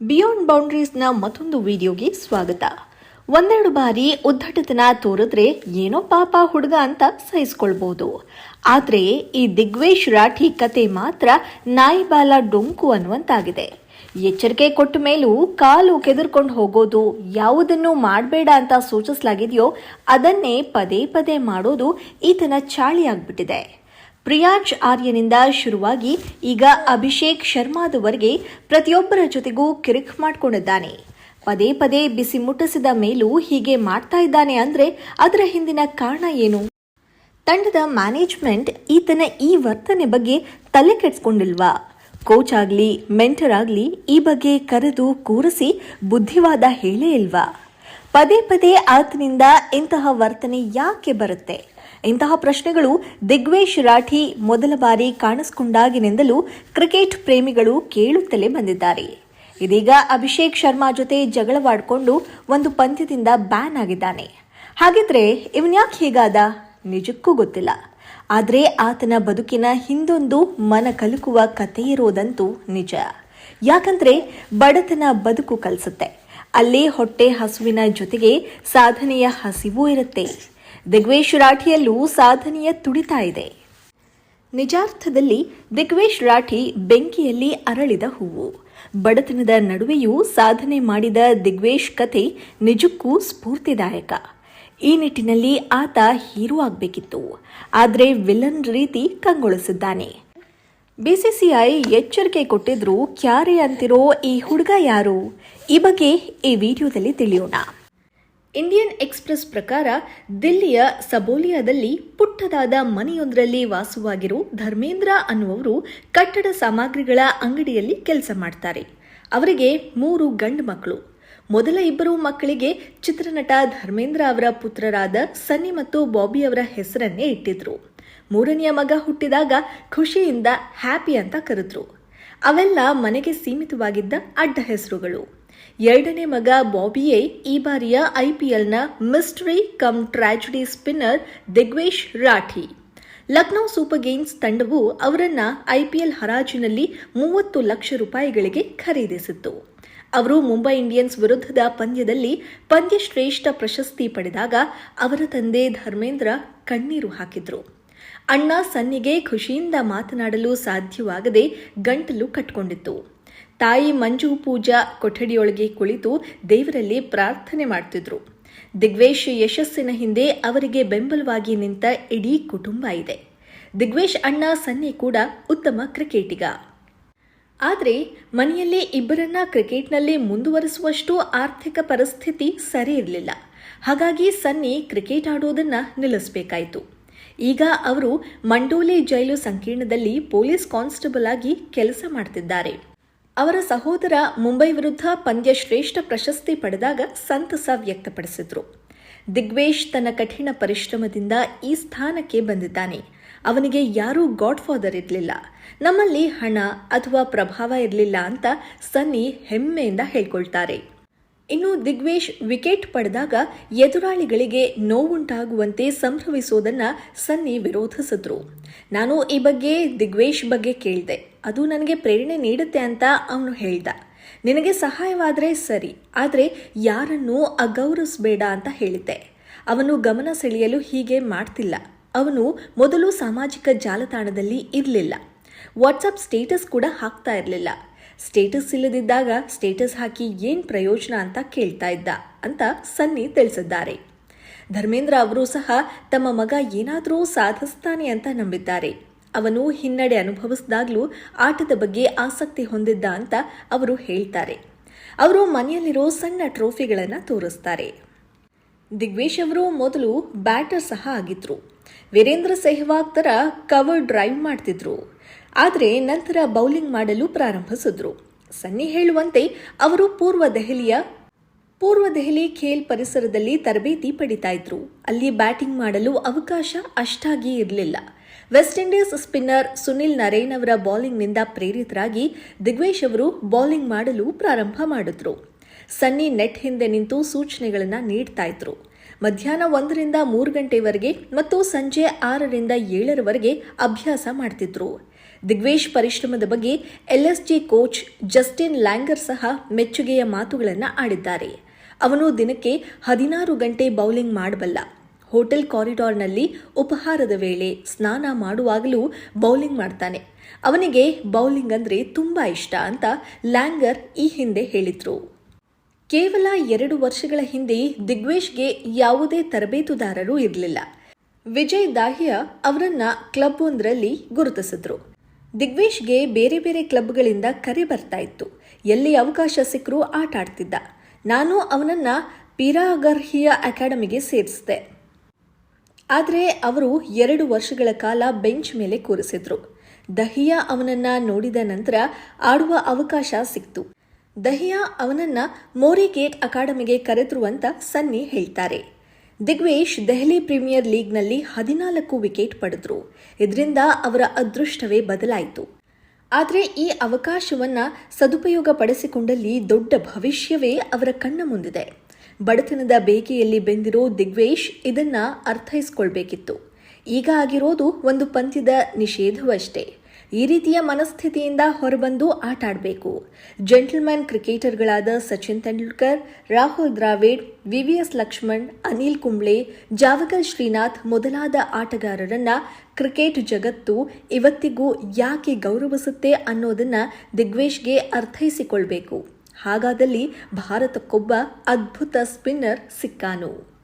Beyond ಬೌಂಡ್ರೀಸ್ನ ಮತ್ತೊಂದು ವಿಡಿಯೋಗೆ ಸ್ವಾಗತ. ಒಂದೆರಡು ಬಾರಿ ಉದ್ದಟತನ ತೋರಿದ್ರೆ ಏನೋ ಪಾಪ ಹುಡುಗ ಅಂತ ಸಹಿಸ್ಕೊಳ್ಬಹುದು ಆದ್ರೆ ಈ ದಿಗ್ವೇಶ್ ರಾಠಿ ಕತೆ ಮಾತ್ರ ನಾಯಿಬಾಲ ಡೊಂಕು ಅನ್ನುವಂತಾಗಿದೆ. ಎಚ್ಚರಿಕೆ ಕೊಟ್ಟ ಮೇಲೂ ಕಾಲು ಕೆದರ್ಕೊಂಡು ಹೋಗೋದು ಯಾವುದನ್ನು ಮಾಡಬೇಡ ಅಂತ ಸೂಚಿಸಲಾಗಿದೆಯೋ ಅದನ್ನೇ ಪದೇ ಪದೇ ಮಾಡೋದು ಈತನ ಚಾಳಿಯಾಗ್ಬಿಟ್ಟಿದೆ. ಪ್ರಿಯಾಂಶ್ ಆರ್ಯನಿಂದ ಶುರುವಾಗಿ ಈಗ ಅಭಿಷೇಕ್ ಶರ್ಮಾದವರೆಗೆ ಪ್ರತಿಯೊಬ್ಬರ ಜೊತೆಗೂ ಕಿರಿಕ್ ಮಾಡ್ಕೊಂಡಿದ್ದಾನೆ. ಪದೇ ಪದೇ ಬಿಸಿ ಮುಟ್ಟಿಸಿದ ಮೇಲೂ ಹೀಗೆ ಮಾಡ್ತಾ ಇದ್ದಾನೆ ಅಂದ್ರೆ ಅದರ ಹಿಂದಿನ ಕಾರಣ ಏನು? ತಂಡದ ಮ್ಯಾನೇಜ್ಮೆಂಟ್ ಈತನ ಈ ವರ್ತನೆ ಬಗ್ಗೆ ತಲೆ ಕೆಡ್ಸ್ಕೊಂಡಿಲ್ವಾ? ಕೋಚ್ ಆಗಲಿ, ಮೆಂಟರ್ ಆಗಲಿ ಈ ಬಗ್ಗೆ ಕರೆದು ಕೂರಿಸಿ ಬುದ್ಧಿವಾದ ಹೇಳೇ ಇಲ್ವಾ? ಪದೇ ಪದೇ ಆತನಿಂದ ಇಂತಹ ವರ್ತನೆ ಯಾಕೆ ಬರುತ್ತೆ? ಇಂತಹ ಪ್ರಶ್ನೆಗಳು ದಿಗ್ವೇಶ್ ರಾಠಿ ಮೊದಲ ಬಾರಿ ಕಾಣಿಸಿಕೊಂಡಾಗಿನಿಂದಲೂ ಕ್ರಿಕೆಟ್ ಪ್ರೇಮಿಗಳು ಕೇಳುತ್ತಲೇ ಬಂದಿದ್ದಾರೆ. ಇದೀಗ ಅಭಿಷೇಕ್ ಶರ್ಮಾ ಜೊತೆ ಜಗಳವಾಡಿಕೊಂಡು ಒಂದು ಪಂದ್ಯದಿಂದ ಬ್ಯಾನ್ ಆಗಿದ್ದಾನೆ. ಹಾಗಿದ್ರೆ ಇವನ್ಯಾಕೆ ಹೀಗಾದ? ನಿಜಕ್ಕೂ ಗೊತ್ತಿಲ್ಲ. ಆದರೆ ಆತನ ಬದುಕಿನ ಹಿಂದೊಂದು ಮನ ಕಲುಕುವ ಕಥೆ ಇರೋದಂತೂ ನಿಜ. ಯಾಕಂದ್ರೆ ಬಡತನ ಬದುಕು ಕಲಿಸುತ್ತೆ. ಅಲ್ಲಿ ಹೊಟ್ಟೆ ಹಸುವಿನ ಜೊತೆಗೆ ಸಾಧನೆಯ ಹಸಿವೂ ಇರುತ್ತೆ. ದಿಗ್ವೇಶ್ ರಾಠಿಯಲ್ಲೂ ಸಾಧನೆಯ ತುಡಿತ ಇದೆ. ನಿಜಾರ್ಥದಲ್ಲಿ ದಿಗ್ವೇಶ್ ರಾಠಿ ಬೆಂಕಿಯಲ್ಲಿ ಅರಳಿದ ಹೂವು. ಬಡತನದ ನಡುವೆಯೂ ಸಾಧನೆ ಮಾಡಿದ ದಿಗ್ವೇಶ್ ಕಥೆ ನಿಜಕ್ಕೂ ಸ್ಫೂರ್ತಿದಾಯಕ. ಈ ನಿಟ್ಟಿನಲ್ಲಿ ಆತ ಹೀರೋ ಆಗಬೇಕಿತ್ತು. ಆದರೆ ವಿಲನ್ ರೀತಿ ಕಂಗೊಳಿಸಿದ್ದಾನೆ. ಬಿಸಿಸಿಐ ಎಚ್ಚರಿಕೆ ಕೊಟ್ಟಿದ್ರು, ಕ್ಯಾರೆ ಅಂತಿರೋ ಈ ಹುಡುಗ ಯಾರು? ಈ ಬಗ್ಗೆ ಈ ವಿಡಿಯೋದಲ್ಲಿ ತಿಳಿಯೋಣ. ಇಂಡಿಯನ್ ಎಕ್ಸ್ಪ್ರೆಸ್ ಪ್ರಕಾರ ದಿಲ್ಲಿಯ ಸಬೋಲಿಯಾದಲ್ಲಿ ಪುಟ್ಟದಾದ ಮನೆಯೊಂದರಲ್ಲಿ ವಾಸವಾಗಿರೋ ಧರ್ಮೇಂದ್ರ ಅನ್ನುವರು ಕಟ್ಟಡ ಸಾಮಗ್ರಿಗಳ ಅಂಗಡಿಯಲ್ಲಿ ಕೆಲಸ ಮಾಡ್ತಾರೆ. ಅವರಿಗೆ ಮೂರು ಗಂಡು ಮಕ್ಕಳು. ಮೊದಲ ಇಬ್ಬರು ಮಕ್ಕಳಿಗೆ ಚಿತ್ರನಟ ಧರ್ಮೇಂದ್ರ ಅವರ ಪುತ್ರರಾದ ಸನ್ನಿ ಮತ್ತು ಬಾಬಿ ಅವರ ಹೆಸರನ್ನೇ ಇಟ್ಟಿದ್ರು. ಮೂರನೆಯ ಮಗ ಹುಟ್ಟಿದಾಗ ಖುಷಿಯಿಂದ ಹ್ಯಾಪಿ ಅಂತ ಕರೆದ್ರು. ಅವೆಲ್ಲ ಮನೆಗೆ ಸೀಮಿತವಾಗಿದ್ದ ಅಡ್ಡ ಹೆಸರುಗಳು. ಎರಡನೇ ಮಗ ಬಾಬಿಯೇ ಈ ಬಾರಿಯ ಐಪಿಎಲ್ನ mystery cum tragedy spinner Digvesh Rathi. Lucknow super games ತಂಡವು ಅವರನ್ನ ಐಪಿಎಲ್ ಹರಾಜಿನಲ್ಲಿ ಮೂವತ್ತು ಲಕ್ಷ ರೂಪಾಯಿಗಳಿಗೆ ಖರೀದಿಸಿತ್ತು. ಅವರು ಮುಂಬೈ ಇಂಡಿಯನ್ಸ್ ವಿರುದ್ಧದ ಪಂದ್ಯದಲ್ಲಿ ಪಂದ್ಯಶ್ರೇಷ್ಠ ಪ್ರಶಸ್ತಿ ಪಡೆದಾಗ ಅವರ ತಂದೆ ಧರ್ಮೇಂದ್ರ ಕಣ್ಣೀರು ಹಾಕಿದ್ರು. ಅಣ್ಣ ಸನ್ನಿಗೆ ಖುಷಿಯಿಂದ ಮಾತನಾಡಲು ಸಾಧ್ಯವಾಗದೆ ಗಂಟಲು ಕಟ್ಕೊಂಡಿತ್ತು. ತಾಯಿ ಮಂಜು ಪೂಜಾ ಕೊಠಡಿಯೊಳಗೆ ಕುಳಿತು ದೇವರಲ್ಲಿ ಪ್ರಾರ್ಥನೆ ಮಾಡ್ತಿದ್ರು. ದಿಗ್ವೇಶ್ ಯಶಸ್ಸಿನ ಹಿಂದೆ ಅವರಿಗೆ ಬೆಂಬಲವಾಗಿ ನಿಂತ ಇಡೀ ಕುಟುಂಬ ಇದೆ. ದಿಗ್ವೇಶ್ ಅಣ್ಣ ಸನ್ನಿ ಕೂಡ ಉತ್ತಮ ಕ್ರಿಕೆಟಿಗ. ಆದರೆ ಮನೆಯಲ್ಲಿ ಇಬ್ಬರನ್ನ ಕ್ರಿಕೆಟ್ನಲ್ಲಿ ಮುಂದುವರಿಸುವಷ್ಟು ಆರ್ಥಿಕ ಪರಿಸ್ಥಿತಿ ಸರಿ ಇರಲಿಲ್ಲ. ಹಾಗಾಗಿ ಸನ್ನಿ ಕ್ರಿಕೆಟ್ ಆಡೋದನ್ನ ನಿಲ್ಲಿಸಬೇಕಾಯಿತು. ಈಗ ಅವರು ಮಂಡೋಲಿ ಜೈಲು ಸಂಕೀರ್ಣದಲ್ಲಿ ಪೊಲೀಸ್ ಕಾನ್ಸ್ಟೇಬಲ್ ಆಗಿ ಕೆಲಸ ಮಾಡ್ತಿದ್ದಾರೆ. ಅವರ ಸಹೋದರ ಮುಂಬೈ ವಿರುದ್ಧ ಪಂದ್ಯ ಶ್ರೇಷ್ಠ ಪ್ರಶಸ್ತಿ ಪಡೆದಾಗ ಸಂತಸ ವ್ಯಕ್ತಪಡಿಸಿದ್ರು. ದಿಗ್ವೇಶ್ ತನ್ನ ಕಠಿಣ ಪರಿಶ್ರಮದಿಂದ ಈ ಸ್ಥಾನಕ್ಕೆ ಬಂದಿದ್ದಾನೆ. ಅವನಿಗೆ ಯಾರೂ ಗಾಡ್ ಫಾದರ್ ಇರಲಿಲ್ಲ. ನಮ್ಮಲ್ಲಿ ಹಣ ಅಥವಾ ಪ್ರಭಾವ ಇರಲಿಲ್ಲ ಅಂತ ಸನ್ನಿ ಹೆಮ್ಮೆಯಿಂದ ಹೇಳ್ಕೊಳ್ತಾರೆ. ಇನ್ನು ದಿಗ್ವೇಶ್ ವಿಕೆಟ್ ಪಡೆದಾಗ ಎದುರಾಳಿಗಳಿಗೆ ನೋವುಂಟಾಗುವಂತೆ ಸಂಭ್ರಮಿಸೋದನ್ನ ಸನ್ನಿ ವಿರೋಧಿಸಿದ್ರು. ನಾನು ಈ ಬಗ್ಗೆ ದಿಗ್ವೇಶ್ ಬಗ್ಗೆ ಕೇಳಿದೆ. ಅದು ನನಗೆ ಪ್ರೇರಣೆ ನೀಡುತ್ತೆ ಅಂತ ಅವನು ಹೇಳ್ದ. ನಿನಗೆ ಸಹಾಯವಾದರೆ ಸರಿ, ಆದರೆ ಯಾರನ್ನೂ ಅಗೌರವಿಸಬೇಡ ಅಂತ ಹೇಳಿದ್ದೆ. ಅವನು ಗಮನ ಸೆಳೆಯಲು ಹೀಗೆ ಮಾಡ್ತಿಲ್ಲ. ಅವನು ಮೊದಲು ಸಾಮಾಜಿಕ ಜಾಲತಾಣದಲ್ಲಿ ಇರಲಿಲ್ಲ. ವಾಟ್ಸಪ್ ಸ್ಟೇಟಸ್ ಕೂಡ ಹಾಕ್ತಾ ಇರಲಿಲ್ಲ. ಸ್ಟೇಟಸ್ ಇಲ್ಲದಿದ್ದಾಗ ಸ್ಟೇಟಸ್ ಹಾಕಿ ಏನು ಪ್ರಯೋಜನ ಅಂತ ಕೇಳ್ತಾ ಇದ್ದ ಅಂತ ಸನ್ನಿ ತಿಳಿಸಿದ್ದಾರೆ. ಧರ್ಮೇಂದ್ರ ಅವರು ಸಹ ತಮ್ಮ ಮಗ ಏನಾದರೂ ಸಾಧಿಸ್ತಾನೆ ಅಂತ ನಂಬಿದ್ದಾರೆ. ಅವನು ಹಿನ್ನಡೆ ಅನುಭವಿಸಿದಾಗಲೂ ಆಟದ ಬಗ್ಗೆ ಆಸಕ್ತಿ ಹೊಂದಿದ್ದ ಅಂತ ಅವರು ಹೇಳ್ತಾರೆ. ಅವರು ಮನೆಯಲ್ಲಿರೋ ಸಣ್ಣ ಟ್ರೋಫಿಗಳನ್ನು ತೋರಿಸ್ತಾರೆ. ದಿಗ್ವೇಶ್ ಅವರು ಮೊದಲು ಬ್ಯಾಟರ್ ಸಹ ಆಗಿದ್ರು. ವೀರೇಂದ್ರ ಸೆಹ್ವಾಗ್ ತರ ಕವರ್ ಡ್ರೈವ್ ಮಾಡ್ತಿದ್ರು. ಆದರೆ ನಂತರ ಬೌಲಿಂಗ್ ಮಾಡಲು ಪ್ರಾರಂಭಿಸಿದ್ರು. ಸನ್ನಿ ಹೇಳುವಂತೆ ಅವರು ಪೂರ್ವ ದೆಹಲಿಯ ಪೂರ್ವ ದೆಹಲಿ ಖೇಲ್ ಪರಿಸರದಲ್ಲಿ ತರಬೇತಿ ಪಡಿತಾ ಇದ್ರು. ಅಲ್ಲಿ ಬ್ಯಾಟಿಂಗ್ ಮಾಡಲು ಅವಕಾಶ ಅಷ್ಟಾಗಿ ಇರಲಿಲ್ಲ. West Indies spinner Sunil Narine ಅವರ ಬೌಲಿಂಗ್ನಿಂದ ಪ್ರೇರಿತರಾಗಿ ದಿಗ್ವೇಶ್ ಅವರು ಬೌಲಿಂಗ್ ಮಾಡಲು ಪ್ರಾರಂಭ ಮಾಡಿದ್ರು. ಸನ್ನಿ ನೆಟ್ ಹಿಂದೆ ನಿಂತು ಸೂಚನೆಗಳನ್ನು ನೀಡ್ತಾ ಇದ್ರು. ಮಧ್ಯಾಹ್ನ ಒಂದರಿಂದ ಮೂರು ಗಂಟೆವರೆಗೆ ಮತ್ತು ಸಂಜೆ ಆರರಿಂದ ಏಳರವರೆಗೆ ಅಭ್ಯಾಸ ಮಾಡ್ತಿದ್ರು. ದಿಗ್ವೇಶ್ ಪರಿಶ್ರಮದ ಬಗ್ಗೆ ಎಲ್ಎಸ್ಜಿ ಕೋಚ್ ಜಸ್ಟಿನ್ ಲ್ಯಾಂಗರ್ ಸಹ ಮೆಚ್ಚುಗೆಯ ಮಾತುಗಳನ್ನು ಆಡಿದ್ದಾರೆ. ಅವನು ದಿನಕ್ಕೆ ಹದಿನಾರು ಗಂಟೆ ಬೌಲಿಂಗ್ ಮಾಡಬಲ್ಲ. ಹೋಟೆಲ್ ಕಾರಿಡಾರ್ನಲ್ಲಿ ಉಪಹಾರದ ವೇಳೆ ಸ್ನಾನ ಮಾಡುವಾಗಲೂ ಬೌಲಿಂಗ್ ಮಾಡ್ತಾನೆ. ಅವನಿಗೆ ಬೌಲಿಂಗ್ ಅಂದರೆ ತುಂಬ ಇಷ್ಟ ಅಂತ ಲ್ಯಾಂಗರ್ ಈ ಹಿಂದೆ ಹೇಳಿದ್ರು. ಕೇವಲ ಎರಡು ವರ್ಷಗಳ ಹಿಂದೆ ದಿಗ್ವೇಶ್ಗೆ ಯಾವುದೇ ತರಬೇತುದಾರರು ಇರಲಿಲ್ಲ. ವಿಜಯ್ ದಾಹಿಯ ಅವರನ್ನ ಕ್ಲಬ್ ಒಂದರಲ್ಲಿ ಗುರುತಿಸಿದ್ರು. ದಿಗ್ವೇಶ್ಗೆ ಬೇರೆ ಬೇರೆ ಕ್ಲಬ್ಗಳಿಂದ ಕರೆ ಬರ್ತಾ ಇತ್ತು. ಎಲ್ಲಿ ಅವಕಾಶ ಸಿಕ್ಕರೂ ಆಟ ಆಡ್ತಿದ್ದ ನಾನು ಅವನನ್ನ ಪಿರಾಗರ್ಹಿಯ ಅಕಾಡೆಮಿಗೆ ಸೇರಿಸಿದೆ. ಆದರೆ ಅವರು ಎರಡು ವರ್ಷಗಳ ಕಾಲ ಬೆಂಚ್ ಮೇಲೆ ಕೂರಿಸಿದ್ರು. ದಹಿಯಾ ಅವನನ್ನ ನೋಡಿದ ನಂತರ ಆಡುವ ಅವಕಾಶ ಸಿಕ್ತು. ದಹಿಯಾ ಅವನನ್ನ ಮೋರಿಗೇಟ್ ಅಕಾಡೆಮಿಗೆ ಕರೆದ್ರು ಅಂತ ಸನ್ನಿ ಹೇಳ್ತಾರೆ. ದಿಗ್ವೇಶ್ ದೆಹಲಿ ಪ್ರೀಮಿಯರ್ ಲೀಗ್ನಲ್ಲಿ ಹದಿನಾಲ್ಕು ವಿಕೆಟ್ ಪಡೆದ್ರು. ಇದರಿಂದ ಅವರ ಅದೃಷ್ಟವೇ ಬದಲಾಯಿತು. ಆದರೆ ಈ ಅವಕಾಶವನ್ನ ಸದುಪಯೋಗ ಪಡಿಸಿಕೊಂಡಲ್ಲಿ ದೊಡ್ಡ ಭವಿಷ್ಯವೇ ಅವರ ಕಣ್ಣ ಮುಂದಿದೆ. ಬಡತನದ ಬೇಕೆಯಲ್ಲಿ ಬೆಂದಿರೋ ದಿಗ್ವೇಶ್ ಇದನ್ನ ಅರ್ಥೈಸ್ಕೊಳ್ಬೇಕಿತ್ತು. ಈಗ ಆಗಿರೋದು ಒಂದು ಪಂದ್ಯದ ನಿಷೇಧವಷ್ಟೇ. ಈ ರೀತಿಯ ಮನಸ್ಥಿತಿಯಿಂದ ಹೊರಬಂದು ಆಟ ಆಡಬೇಕು. ಜೆಂಟಲ್ಮ್ಯಾನ್ ಕ್ರಿಕೆಟರ್ಗಳಾದ ಸಚಿನ್ ತೆಂಡೂಲ್ಕರ್, ರಾಹುಲ್ ದ್ರಾವಿಡ್, ವಿವಿಎಸ್ ಲಕ್ಷ್ಮಣ್, ಅನಿಲ್ ಕುಂಬ್ಳೆ, ಜಾವಗಲ್ ಶ್ರೀನಾಥ್ ಮೊದಲಾದ ಆಟಗಾರರನ್ನ ಕ್ರಿಕೆಟ್ ಜಗತ್ತು ಇವತ್ತಿಗೂ ಯಾಕೆ ಗೌರವಿಸುತ್ತೆ ಅನ್ನೋದನ್ನ ದಿಗ್ವೇಶ್ಗೆ ಅರ್ಥೈಸಿಕೊಳ್ಬೇಕು. ಹಾಗಾದಲ್ಲಿ ಭಾರತಕ್ಕೊಬ್ಬ ಅದ್ಭುತ ಸ್ಪಿನ್ನರ್ ಸಿಕ್ಕಾನು.